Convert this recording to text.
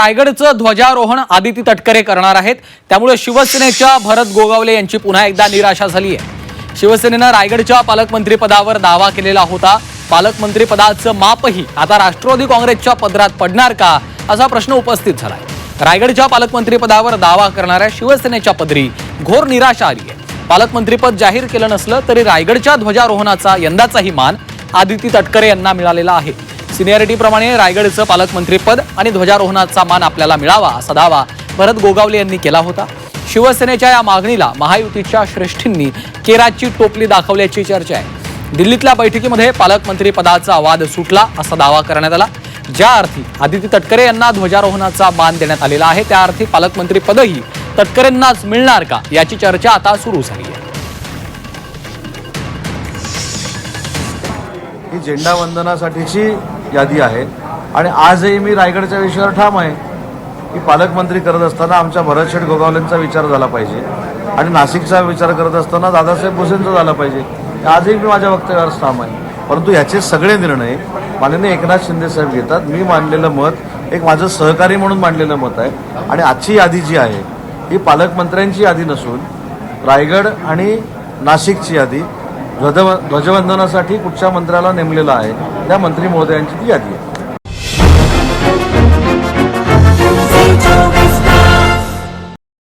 रायगडचं ध्वजारोहण आदिती तटकरे करणार आहेत. त्यामुळे शिवसेनेच्या भरत गोगावले यांची पुन्हा एकदा निराशा झाली आहे शिवसेनेनं रायगडच्या पालकमंत्रीपदावर दावा केलेला होता. पालकमंत्रीपदाचं मापही आता राष्ट्रवादी काँग्रेसच्या पदरात पडणार का असा प्रश्न उपस्थित झालाय. रायगडच्या पालकमंत्रीपदावर दावा करणाऱ्या शिवसेनेच्या पदरी घोर निराशा आली आहे पालकमंत्रीपद जाहीर केलं नसलं तरी रायगडच्या ध्वजारोहणाचा यंदाचाही मान आदिती तटकरे यांना मिळालेला आहे. सिनियरिटीप्रमाणे रायगडचं पालकमंत्रीपद आणि ध्वजारोहणाचा मान आपल्याला मिळावा असा दावा भरत गोगावले यांनी केला होता. शिवसेनेच्या या मागणीला महायुतीच्या श्रेष्ठींनी केराची टोपली दाखवल्याची चर्चा आहे. दिल्लीतल्या बैठकीमध्ये पालकमंत्री पदाचा वाद सुटला असा दावा करण्यात आला. ज्या अर्थी आदिती तटकरे यांना ध्वजारोहणाचा मान देण्यात आलेला आहे त्या अर्थी पालकमंत्री पदही तटकरेंनाच मिळणार का याची चर्चा आता सुरू झाली आहे. ही झेंडा वंदनासाठीची यादी आहे. आणि आजही मी रायगडच्या विषयावर ठाम आहे की पालकमंत्री करत असताना आमच्या भरतशेठ गोगावलेंचा विचार झाला पाहिजे. आणि नाशिकचा विचार करत असताना दादासाहेब भुसेंचा झाला पाहिजे. आजही मी माझ्या वक्तव्यावर ठाम आहे. परंतु ह्याचे सगळे निर्णय माननीय एकनाथ शिंदे साहेब घेतात. मी मांडलेलं मत एक माझं सहकारी म्हणून मांडलेलं मत आहे. आणि आजची यादी जी आहे ही पालकमंत्र्यांची यादी नसून रायगड आणि नाशिकची यादी ध्वज ध्वजवंदनासाठी कुठच्या मंत्र्याला नेमलेलं आहे? त्या मंत्री महोदयांची ती यादी आहे.